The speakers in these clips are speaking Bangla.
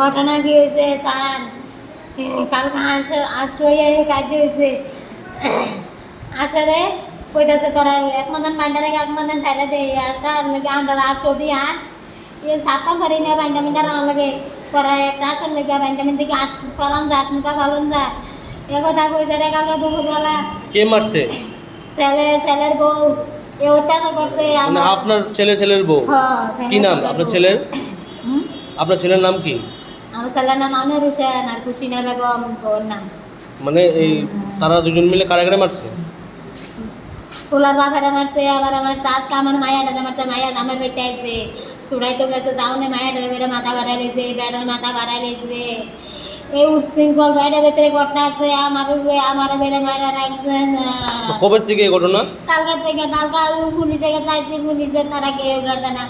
ঘটনা কি হয়েছে স্যার? কালকে আসে আসলে কাজ হয়েছে। আসলে কইতাছে তোরা এক মতন বাইন্দা রেখে এক মতন ছেড়ে দে। একটা লেগে আমরা আর ছবি আস এ সাতটা পারি না বাইন্দা মিন্দা রান্না লাগে। তোরা একটা আসল লেগে বাইন্দা মিন্দা কি আস ফলন যা আটমুকা ফলন যা। এ কথা কইছে রে কালকে দুপুরবেলা। কে মারছে? ছেলে ছেলের বউ। এ অত্যাচার করছে মানে আপনার ছেলে ছেলের বউ? হ্যাঁ, কি নাম? আপনার ছেলের? আপনার ছেলের নাম কি? আমার ছেলের নাম আনোয়ার হোসেন আর খুশিনা বেগম ওর নাম মানে এই তারা দুজন মিলে কারাগারে মারছে? ফুলার বাপারে মারছে আবার আমার আজকে আমার মায়াটারে মারছে মায়া আমার বেটা আইছে সুরাই তো গেছে যাওনে মায়াটারে বেড়ে মাথা বাড়াই লেছে বেটার মাথা বাড়াই লেছে এই উচ্ছৃঙ্খল বাইরে ভেতরে ঘটনা আছে আমার উপরে আমার বেড়ে মারা রাখছে না। কবে থেকে এই ঘটনা? কালকে থেকে কালকে পুলিশে চাইছি পুলিশে তারা কেউ গেছে না।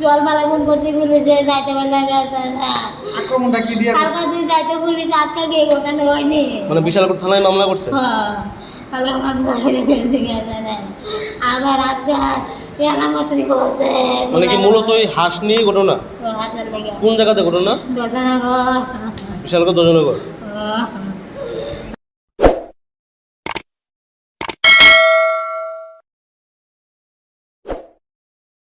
জল মালা গুণ করছি পুলিশে যাইতে বলে গেছে না। আক্রমণটা কি দিয়ে কালকে তুই যাইতে পুলিশ আজকে গিয়ে ঘটনা হয়নি? মানে বিশালপুর থানায় মামলা করছে? হ্যাঁ, কালকে আমার বাইরে গেছে গেছে না। আবার আজকে মানে কি মূলত হাঁস নিয়ে ঘটনা? কোন জায়গাতে ঘটনা? বিশাল করে দশ